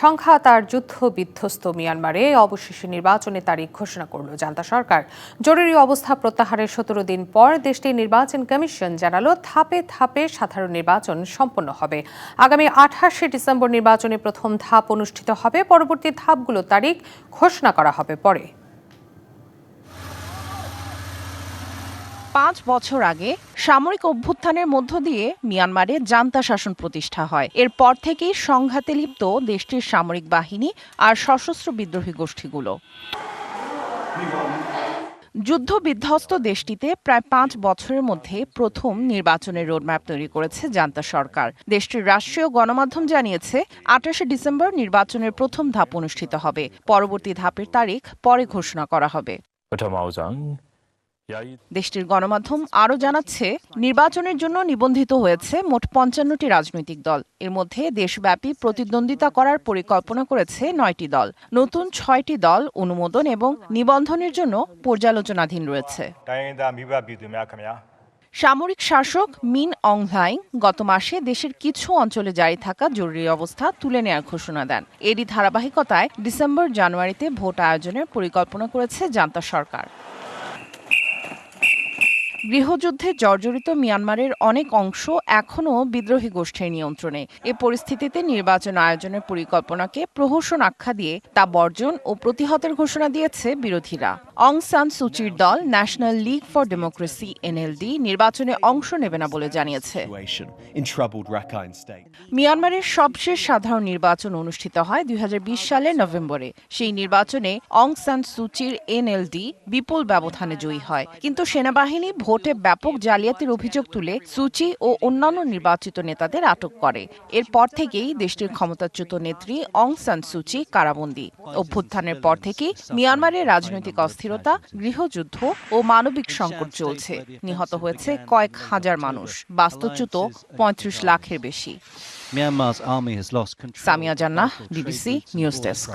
সংঘাত তার যুদ্ধ বিধ্বস্ত মিয়ানমারে অবশেষে নির্বাচনের তারিখ ঘোষণা করল জান্তা সরকার। জরুরি অবস্থা প্রত্যাহারের সতেরো দিন পর দেশটির নির্বাচন কমিশন জানালো, ধাপে ধাপে সাধারণ নির্বাচন সম্পন্ন হবে। আগামী আঠাশে ডিসেম্বর নির্বাচনে প্রথম ধাপ অনুষ্ঠিত হবে, পরবর্তী ধাপগুলো তারিখ ঘোষণা করা হবে পরে। পাঁচ বছর আগে সামরিক অভ্যুত্থানের মধ্য দিয়ে মিয়ানমারে জান্তা শাসন প্রতিষ্ঠা হয়। এরপর থেকেই সংঘাতে লিপ্ত দেশটির সামরিক বাহিনী আর সশস্ত্র বিদ্রোহী গোষ্ঠীগুলো। যুদ্ধ বিধ্বস্ত দেশটিতে প্রায় পাঁচ বছরের মধ্যে প্রথম নির্বাচনের রোডম্যাপ তৈরি করেছে জান্তা সরকার। দেশটির রাষ্ট্রীয় গণমাধ্যম জানিয়েছে, আঠাশে ডিসেম্বর নির্বাচনের প্রথম ধাপ অনুষ্ঠিত হবে। পরবর্তী ধাপের তারিখ পরে ঘোষণা করা হবে। দেশটির গণমাধ্যম আরও জানাচ্ছে, নির্বাচনের জন্য নিবন্ধিত হয়েছে মোট পঞ্চান্নটি রাজনৈতিক দল। এর মধ্যে দেশব্যাপী প্রতিদ্বন্দ্বিতা করার পরিকল্পনা করেছে নয়টি দল। নতুন ছয়টি দল অনুমোদন এবং নিবন্ধনের জন্য পর্যালোচনাধীন রয়েছে। সামরিক শাসক মিন অংলাইং গত মাসে দেশের কিছু অঞ্চলে জারি থাকা জরুরি অবস্থা তুলে নেয়ার ঘোষণা দেন। এরই ধারাবাহিকতায় ডিসেম্বর জানুয়ারিতে ভোট আয়োজনের পরিকল্পনা করেছে জান্তা সরকার। গৃহযুদ্ধে জর্জরিত মিয়ানমারের অনেক অংশ এখনও বিদ্রোহী গোষ্ঠীর নিয়ন্ত্রণে। এ পরিস্থিতিতে নির্বাচন আয়োজনের পরিকল্পনাকে প্রহসন আখ্যা দিয়ে তা বর্জন ও প্রতিহতের ঘোষণা দিয়েছে বিরোধীরা। অং সান সুচির দল National League for Democracy NLD নির্বাচনে অংশ নেবে না বলে জানিয়েছে. মিয়ানমারের সবশেষ সাধারণ নির্বাচন অনুষ্ঠিত হয় দুই হাজার বিশ সালের নভেম্বরে। সেই নির্বাচনে অং সান সুচির এনএলডি বিপুল ব্যবধানে জয়ী হয়। কিন্তু সেনাবাহিনী ভোটে ব্যাপক জালিয়াতির অভিযোগ তুলে সুচি ও অন্যান্য নির্বাচিত নেতাদের আটক করে। এরপর থেকেই দেশটির ক্ষমতাচ্যুত নেত্রী অং সান সুচি কারাবন্দী। অভ্যুত্থানের পর থেকেই মিয়ানমারের রাজনৈতিক অস্থিরতা গৃহযুদ্ধ ও মানবিক সংকট চলছে। নিহত হয়েছে কয়েক হাজার মানুষ। বাস্তুচ্যুত পঁয়ত্রিশ লাখের বেশি. সামিয়া জান্নাহ, routes and নিউজ ডেস্ক।